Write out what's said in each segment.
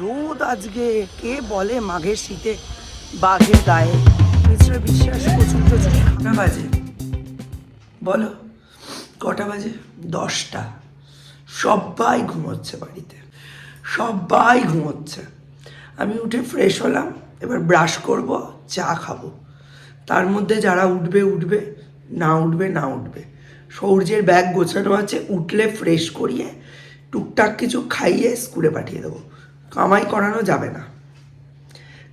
রোদ আজকে? কে বলে মাঘের শীতে? বাঘের গায়ে। মিস্টার বিশ্বাস, প্রচুর কটা বাজে? বলো, কটা বাজে? দশটা। সবাই ঘুমোচ্ছে বাড়িতে। সবাই ঘুমোচ্ছে। আমি উঠে ফ্রেশ হলাম, এবার ব্রাশ করব, চা খাব। তার মধ্যে যারা উঠবে উঠবে, না উঠবে না উঠবে। সৌর্যের ব্যাগ গোছানো আছে, উঠলে ফ্রেশ করিয়ে টুকটাক কিছু খাইয়ে স্কুলে পাঠিয়ে দেবো। কামাই করানো যাবে না।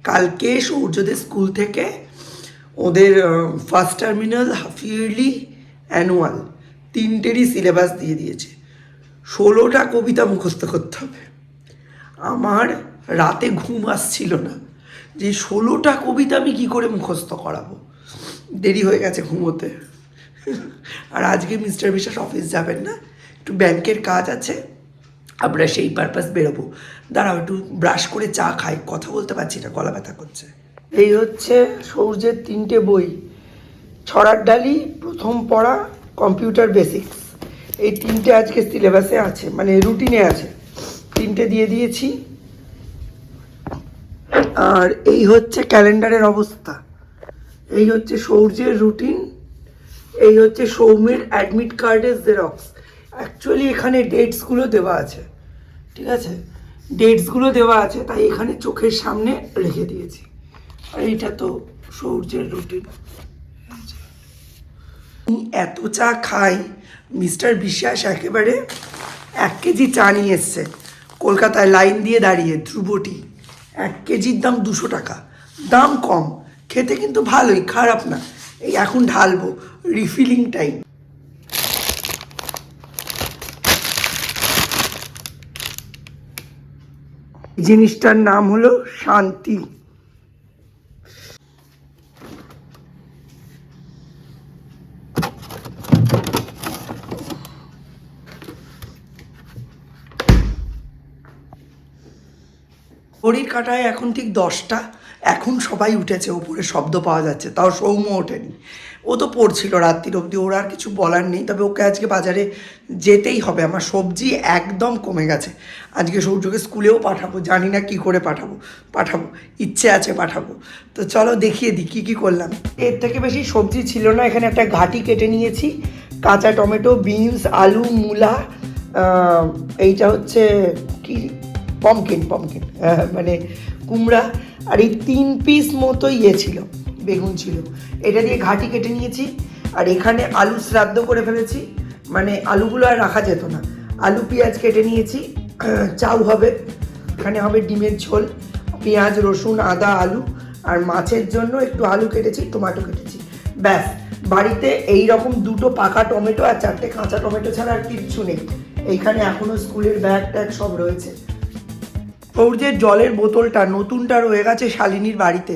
কালকে সূর্যদের স্কুল থেকে ওদের first terminal half yearly annual তিনটেরই syllabus দিয়ে দিয়েছে। ষোলোটা কবিতা মুখস্থ করতে হবে। আমার রাতে ঘুম আসছিল না। যে ষোলোটা কবিতা আমি কি করে মুখস্থ করাবো? দেরি হয়ে গেছে ঘুমোতে। আর আজকে মিস্টার বিশ্বাস অফিস যাবেন না। একটু ব্যাংকের কাজ আছে। আমরা সেই পারপাস বেরোবো। দাঁড়াও, একটু ব্রাশ করে চা খাই, কথা বলতে পারছি না, গলা ব্যথা করছে। এই হচ্ছে সূর্যের তিনটে বই। ছড়ার ডালি, প্রথম পড়া কম্পিউটার বেসিক্স এই তিনটে আজকে সিলেবাসে আছে মানে রুটিনে আছে। তিনটে দিয়ে দিয়েছি। আর এই হচ্ছে ক্যালেন্ডারের অবস্থা। এই হচ্ছে সৌর্যের রুটিন এই হচ্ছে সৌম্যের অ্যাডমিট কার্ডের জেরক্স অ্যাকচুয়ালি এখানে ডেটসগুলো দেওয়া আছে। ঠিক আছে? ডেটসগুলো দেওয়া আছে, তাই এখানে চোখের সামনে রেখে দিয়েছি। আর এটা তো সৌর্যের রুটিন। এত চা খাই, মিস্টার বিশ্বাস একেবারে এক কেজি চা নিয়ে এসছে। কলকাতায় লাইন দিয়ে দাঁড়িয়ে ধ্রুবটি এক কেজির দাম দুশো টাকা। দাম কম, খেতে কিন্তু ভালোই, খারাপ না। এই এখন ঢালবো রিফিলিং টাইম জিনিসটার নাম হলো শান্তি। ঘড়ির কাটায় এখন ঠিক দশটা। এখন সবাই উঠেছে, ওপরে শব্দ পাওয়া যাচ্ছে, তাও সৌম্য ওঠেনি। ও তো পড়ছিল রাত্রির অবধি, ওর আর কিছু বলার নেই। তবে ওকে আজকে বাজারে যেতেই হবে। আমার সবজি একদম কমে গেছে। আজকে সৌর্যকে স্কুলেও পাঠাবো, জানি না কি করে পাঠাবো। পাঠাবো, ইচ্ছে আছে পাঠাবো। তো চলো দেখিয়ে দিই কী কী করলাম। এর থেকে বেশি সবজি ছিল না। এখানে একটা ঘাটি কেটে নিয়েছি। কাঁচা টমেটো, বিনস, আলু, মূলা এইটা হচ্ছে কি? পমকিন পমকিন মানে কুমড়া। আর এই তিন পিস মতো ইয়ে ছিল। বেগুন ছিল। এটা দিয়ে ঘাটি কেটে নিয়েছি, আর এখানে আলু শ্রাদ্ধ করে ফেলেছি। মানে আলুগুলো আর রাখা যেত না। আলু, পেঁয়াজ কেটে নিয়েছি, চাউ হবে, এখানে হবে ডিমের ঝোল, পেঁয়াজ, রসুন, আদা, আলু, আর মাছের জন্য একটু আলু কেটেছি, টমেটো কেটেছি। ব্যাস, বাড়িতে এই রকম দুটো পাকা টমেটো আর চারটে কাঁচা টমেটো ছাড়া আর কিচ্ছু নেই। এইখানে এখনও স্কুলের ব্যাগ ট্যাগ সব রয়েছে। সৌর্যের জলের বোতলটা নতুনটা রয়ে গেছে শালিনীর বাড়িতে।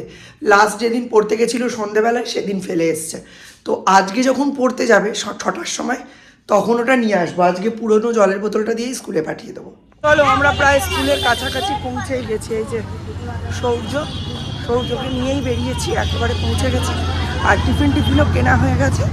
লাস্ট যেদিন পড়তে গেছিল সন্ধেবেলায়, সেদিন ফেলে এসছে। তো আজকে যখন পড়তে যাবে ছটার সময়, তখন ওটা নিয়ে আসব। আজকে পুরনো জলের বোতলটা দিয়েই স্কুলে পাঠিয়ে দেবো। চলো, আমরা প্রায় স্কুলের কাছাকাছি পৌঁছেই গেছি। এই যে সৌর্য, সৌর্যকে নিয়েই বেরিয়েছি, একেবারে পৌঁছে গেছি। আর টিফিন টিফিনও কেনা হয়ে গেছে।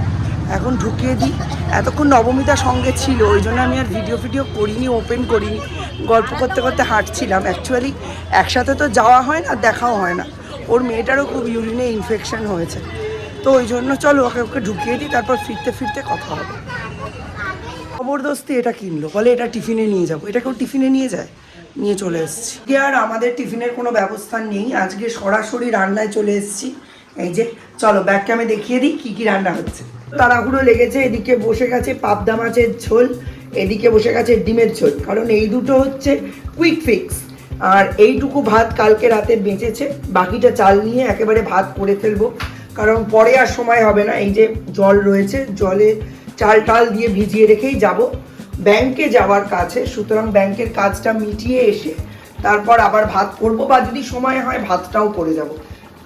এখন ঢুকিয়ে দিই। এতক্ষণ নবমিতা সঙ্গে ছিল, ওই জন্য আমি আর ভিডিও ফিডিও করিনি, ওপেন করিনি। গল্প করতে করতে হাঁটছিলাম অ্যাকচুয়ালি একসাথে তো যাওয়া হয় না, দেখাও হয় না। ওর মেয়েটারও খুব ইউরিনে ইনফেকশন হয়েছে। তো ওই জন্য চলো ওকে ওকে ঢুকিয়ে দিই, তারপর ফিরতে ফিরতে কথা হবে। জবরদস্তি এটা কিনলো, বলে এটা টিফিনে নিয়ে যাব। এটা কেউ টিফিনে নিয়ে যায়? নিয়ে চলে এসেছি। আর আমাদের টিফিনের কোনো ব্যবস্থা নেই, আজকে সরাসরি রান্নায় চলে এসেছি। এই যে, চলো ব্যাগকে আমি দেখিয়ে দিই, কী কী রান্না হচ্ছে। তাড়াহুড়ো লেগেছে, এদিকে বসে গেছে, পাবদা মাছের ঝোল এদিকে বসে গেছে ডিমের ঝোল, কারণ এই দুটো হচ্ছে কুইক ফিক্স আর এইটুকু ভাত কালকে রাতে বেঁচেছে, বাকিটা চাল নিয়ে একেবারে ভাত করে ফেলব, কারণ পরে আর সময় হবে না, এই যে জল রয়েছে, জলে চাল টাল দিয়ে ভিজিয়ে রেখেই যাব। ব্যাংকে যাওয়ার কাছে, সুতরাং ব্যাংকের কাজটা মিটিয়ে এসে তারপর আবার ভাত করব, বা যদি সময় হয় ভাতটাও করে যাব।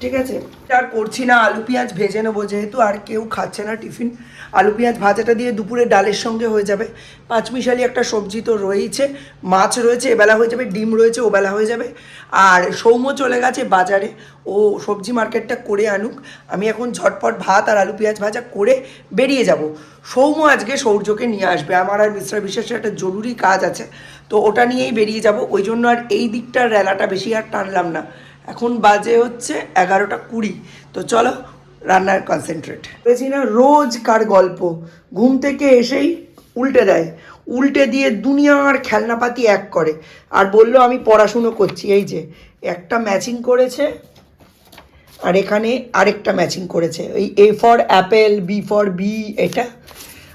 ঠিক আছে? আর করছি না, আলু পেঁয়াজ ভেজে নেব যেহেতু, আর কেউ খাচ্ছে না টিফিন। আলু পেঁয়াজ ভাজাটা দিয়ে দুপুরে ডালের সঙ্গে হয়ে যাবে। পাঁচমিশালি একটা সবজি তো রয়েইছে, মাছ রয়েছে, এবেলা হয়ে যাবে, ডিম রয়েছে, ওবেলা হয়ে যাবে। আর সৌম্য চলে গেছে বাজারে, ও সবজি মার্কেটটা করে আনুক। আমি এখন ঝটপট ভাত আর আলু পেঁয়াজ ভাজা করে বেরিয়ে যাব। সৌম্য আজকে সৌর্যকে নিয়ে আসবে, আমার আর মিস্টার বিশ্বাসের একটা জরুরি কাজ আছে। তো ওটা নিয়েই বেরিয়ে যাব, ওই জন্য আর এই দিকটার রেলাটা বেশি আর টানলাম না। এখন বাজে হচ্ছে এগারোটা কুড়ি। তো চলো, রান্নার কনসেন্ট্রেট বলেছি না রোজ কার গল্প। ঘুম থেকে এসেই উল্টে দেয়। উল্টে দিয়ে দুনিয়ার খেলনাপাতি এক করে। আর বলল, আমি পড়াশুনো করছি। এই যে, একটা ম্যাচিং করেছে, আর এখানে আরেকটা ম্যাচিং করেছে। ওই A for apple B for B এটা।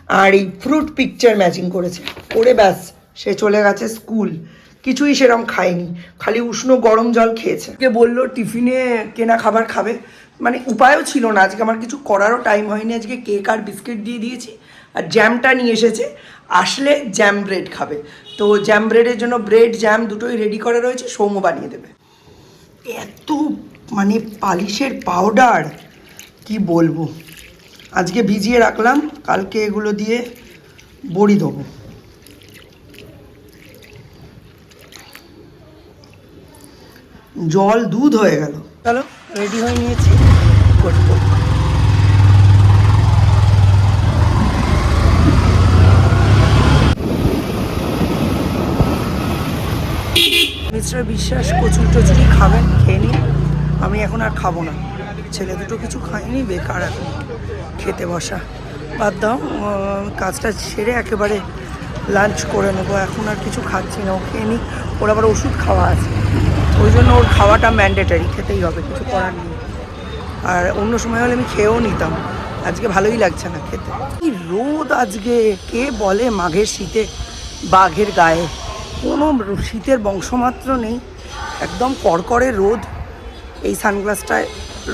আর এই ফ্রুট পিকচার ম্যাচিং করেছে। করে ব্যাস, সে চলে গেছে স্কুল কিছুই সেরকম খায়নি খালি উষ্ণ গরম জল খেয়েছে। কে বলল টিফিনে কেনা খাবার খাবে? মানে উপায়ও ছিল না, আজকে আমার কিছু করারও টাইম হয়নি, আজকে কেক আর বিস্কিট দিয়ে দিয়েছি, আর জ্যামটা নিয়ে এসেছে, আসলে জ্যাম ব্রেড খাবে। তো জ্যাম ব্রেডের জন্য ব্রেড জ্যাম দুটোই রেডি করা রয়েছে, সৌম্য বানিয়ে দেবে। এত মানে পালিশের পাউডার কি বলব? আজকে ভিজিয়ে রাখলাম, কালকে এগুলো দিয়ে বড়ি দেবো। জল দুধ হয়ে গেল। চলো রেডি হয়ে নিয়েছি। বিশ্বাস কচুর টচুরি খাবেন, খেয়ে নিন। আমি এখন আর খাব না। ছেলে দুটো কিছু খায়নি, বেকার এখন। খেতে বসা। বাদ দাও কাজটা সেরে একেবারে লাঞ্চ করে নেব। এখন আর কিছু খাচ্ছি না, ও খেয়ে নিই ওর আবার ওষুধ খাওয়া আছে। ওই জন্য ওর খাওয়াটা ম্যান্ডেটারি, খেতেই হবে, কিছু করার নেই। আর অন্য সময় হলে আমি খেয়েও নিতাম। আজকে ভালোই লাগছে না খেতে। কি রোদ আজকে, কে বলে মাঘের শীতে বাঘের গায়ে? কোনো শীতের বংশমাত্র নেই, একদম কড়কড়ে রোদ। এই সানগ্লাসটায়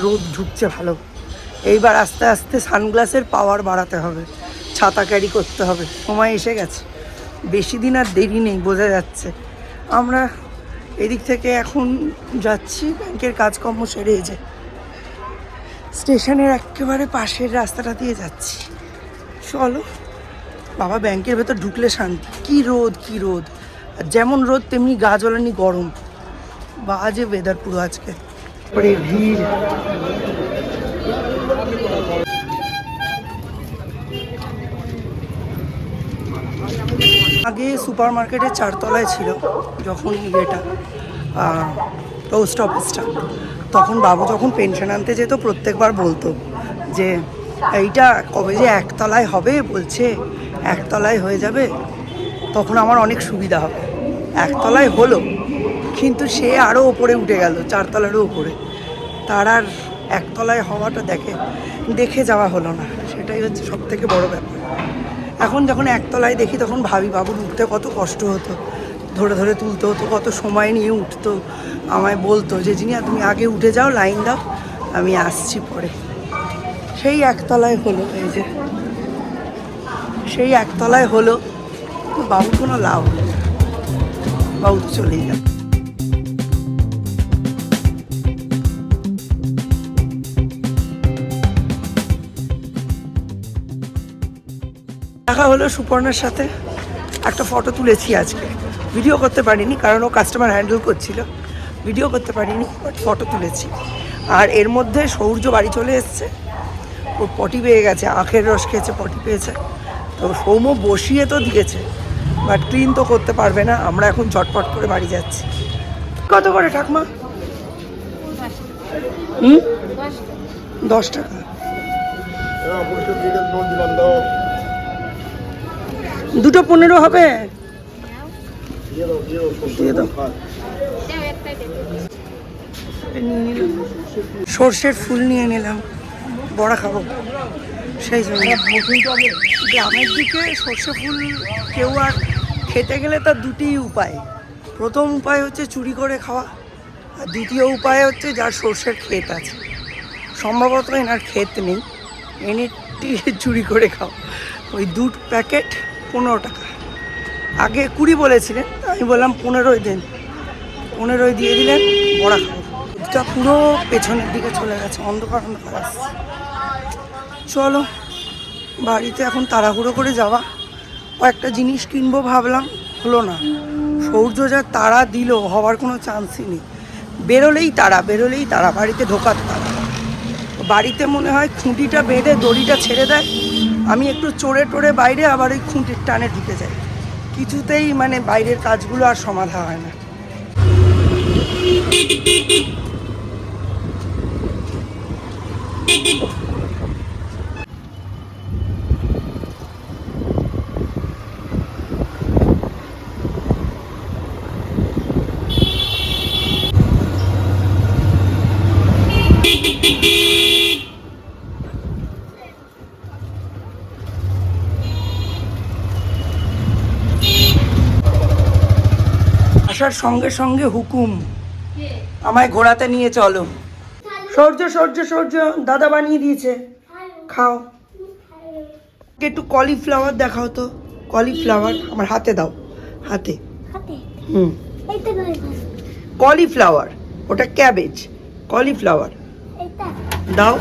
রোদ ঢুকছে ভালো। এইবার আস্তে আস্তে সানগ্লাসের পাওয়ার বাড়াতে হবে, ছাতা ক্যারি করতে হবে। সময় এসে গেছে। বেশি দিন আর দেরি নেই, বোঝা যাচ্ছে। আমরা এদিক থেকে এখন যাচ্ছি, ব্যাংকের কাজকর্ম সেরে যে স্টেশনের একেবারে পাশের রাস্তাটা দিয়ে যাচ্ছি। চলো, বাবা ব্যাংকের ভেতর ঢুকলে শান্তি। কি রোদ কি রোদ। যেমন রোদ, তেমনি গা জ্বলানি গরম। বাজে ওয়েদার পুরো আজকে। ভিড়। আগে সুপার মার্কেটের চারতলায় ছিল যখন ইয়েটা পোস্ট অফিসটা, তখন বাবু যখন পেনশন আনতে যেত, প্রত্যেকবার বলতো যে, এইটা কবে যে একতলায় হবে? বলছে, একতলায় হয়ে যাবে, তখন আমার অনেক সুবিধা হবে। একতলায় হলো, কিন্তু সে আরও ওপরে উঠে গেল, চারতলারও ওপরে। তার আর একতলায় হওয়াটা দেখে দেখে যাওয়া হলো না। সেটাই হচ্ছে সব থেকে বড় ব্যাপার। এখন যখন একতলায় দেখি, তখন ভাবি বাবুর উঠতে কত কষ্ট হতো। ধরে ধরে তুলতে হতো, কত সময় নিয়ে উঠতো। আমায় বলতো যে, জিনিয়া, তুমি আগে উঠে যাও, লাইন দাও, আমি আসছি পরে। সেই একতলায় হলো, এই যে। সেই একতলায় হলো তো বাবুর কোনো লাভ বাবু চলেই গেল দেখা হলো সুপর্ণার সাথে। একটা ফটো তুলেছি আজকে। ভিডিও করতে পারিনি, কারণ ও কাস্টমার হ্যান্ডেল করছিল। ভিডিও করতে পারিনি বাট ফটো তুলেছি। আর এর মধ্যে সৌর্য বাড়ি চলে এসছে। ও পটি পেয়ে গেছে, আখের রস খেয়েছে পটি পেয়েছে। তো সৌম্য বসিয়ে তো দিয়েছে বাট ক্লিন তো করতে পারবে না। আমরা এখন ঝটপট করে বাড়ি যাচ্ছি। কত করে ঠাকমা? হুম? দশ টাকা। দুটো পনেরো হবে। সর্ষের ফুল নিয়ে নিলাম। বড়া খাব। সেই জন্য। গ্রামের দিকে সর্ষে ফুল কেউ আর খেতে গেলে তার দুটি উপায়। প্রথম উপায় হচ্ছে চুরি করে খাওয়া। আর দ্বিতীয় উপায় হচ্ছে যার সর্ষের ক্ষেত আছে। সম্ভবত এনার ক্ষেত নেই। এনে চুরি করে খাও ওই দুধ প্যাকেট পনেরো টাকা। আগে কুড়ি বলেছিলেন, আমি বললাম পনেরোই দেন। পনেরোই দিয়ে দিলেন, বড়া খাব। পুরো পেছনের দিকে চলে গেছে, অন্ধকার অন্ধকার আসছে। চলো, বাড়িতে এখন তাড়াহুড়ো করে যাওয়া। কয়েকটা জিনিস কিনবো ভাবলাম, হলো না। সৌর্য যা তারা দিল, হওয়ার কোনো চান্সই নেই। বেরোলেই তারা বেরোলেই তারা বাড়িতে ঢোকার তাড়া। বাড়িতে মনে হয় খুঁটিটা বেঁধে দড়িটা ছেড়ে দেয়। আমি একটু চোরে টোড়ে বাইরে আবার ওই খুঁটির টানে ঢুকে যাই। কিছুতেই মানে বাইরের কাজগুলো আর সমাধা হয় না। আসার সঙ্গে সঙ্গে হুকুম। আমায় ঘোড়াতে নিয়ে চলো। সূর্য সূর্য সূর্য দাদা বানিয়ে দিয়েছে। খাও। একটু কলিফ্লাওয়ার দেখাও তো। কলিফ্লাওয়ার আমার হাতে দাও। হাতে। হুম। কলিফ্লাওয়ার ওটা ক্যাবেজ কলিফ্লাওয়ার দাও।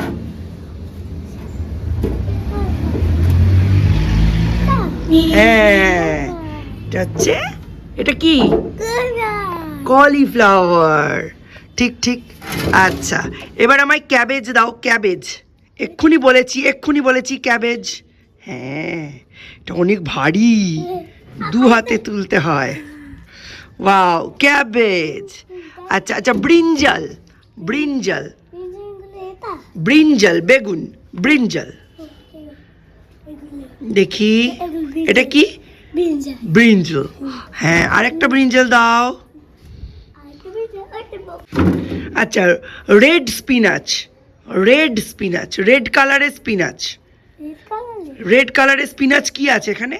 হ্যাঁ। এটা হচ্ছে এটা কি? কলিফ্লাওয়ার ঠিক ঠিক। আচ্ছা এবার আমায় ক্যাবেজ দাও ক্যাবেজ এক্ষুনি বলেছি এক্ষুনি বলেছি ক্যাবেজ হ্যাঁ এটা অনেক ভারী। দু হাতে তুলতে হয়। ওয়াও ক্যাবেজ আচ্ছা আচ্ছা ব্রিঞ্জাল ব্রিঞ্জাল ব্রিঞ্জাল বেগুন ব্রিঞ্জাল দেখি এটা কি? ব্রিঞ্জাল হ্যাঁ আরেকটা ব্রিঞ্জাল দাও। আচ্ছা red spinach red spinach red কালারের স্পিনাচ রেড কালারের স্পিনাচ কি আছে এখানে?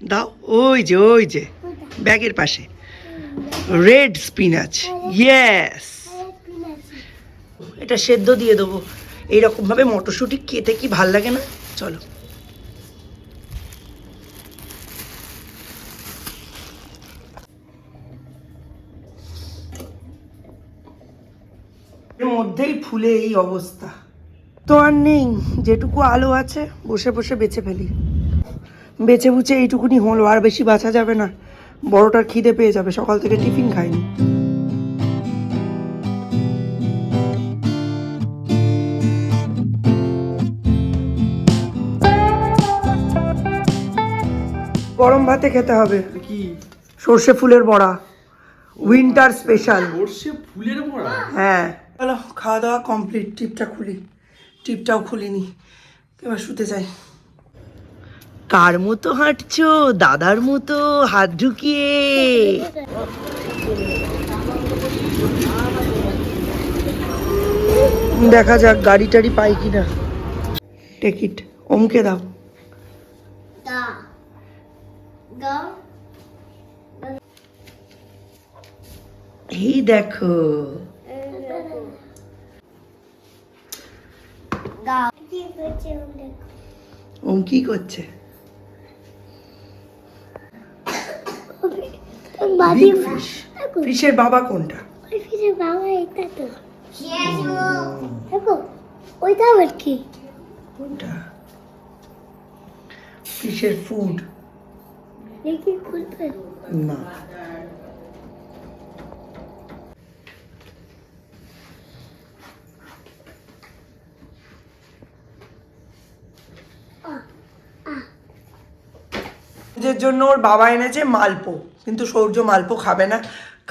দাও ওই যে ওই যে ব্যাগের পাশে। রেড স্পিনাচ ইয়েস এটা সেদ্ধ দিয়ে দেবো। এইরকমভাবে মটরশুঁটি খেতে কি ভালো লাগে না? চলো এর মধ্যেই ফুলে এই অবস্থা। তো আর নেই যেটুকু আলো আছে বসে বসে বেছে ফেলি। বেছে বুচে এইটুকুনি হলো আর বেশি বাঁচা যাবে না। বড়টার খিদে পেয়ে যাবে সকাল থেকে টিফিন খাইনি। গরম ভাতে খেতে হবে। কি? সর্ষে ফুলের বড়া। Winter special. সর্ষে ফুলের বড়া? হ্যাঁ। চলো খাওয়া দাওয়া কমপ্লিট টিপটা খুলি। টিপটাও খুলিনি। এবার শুতে যাই। কার মতো হাঁটছো? দাদার মতো হাত ঢুকিয়ে। দেখা যাক গাড়ি টাড়ি পাই কিনা। টিকিট ওমকে দাও। দা। দা। এই দেখো দা কি করছে দেখ ওম কি করছে? ফিশের বাবা কোনটা? ওই ফিরে বাবা এটা তো। দেখো ওইটা আবার কি? কোনটা? ফিশের ফুড দেখি খুলবে না। সূর্যের জন্য ওর বাবা এনেছে মালপো। কিন্তু সৌর্য মালপো খাবে না।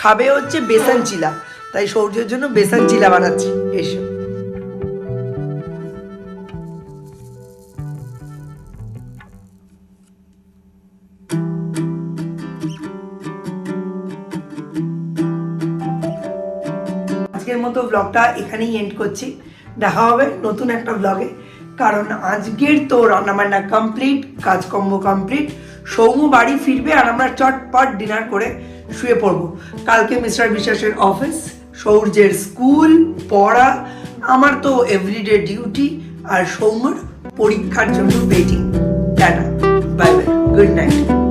খাবে হচ্ছে বেসন চিলা তাই সৌর্যের জন্য বেসন চিলা বানাচ্ছি। এসো। আজকের মতো ব্লগটা এখানেই এন্ড করছি। দেখা হবে নতুন একটা ব্লগে কারণ আজকের তো রান্নাবান্না কমপ্লিট কাজকর্ম কমপ্লিট সৌম্য বাড়ি ফিরবে আর আমরা চটপট ডিনার করে শুয়ে পড়ব। কালকে মিস্টার বিশ্বাসের অফিস, সৌর্যের স্কুল, পড়া, আমার তো এভরিডে ডিউটি আর সৌম্যর পরীক্ষার জন্য betting tata bye bye good night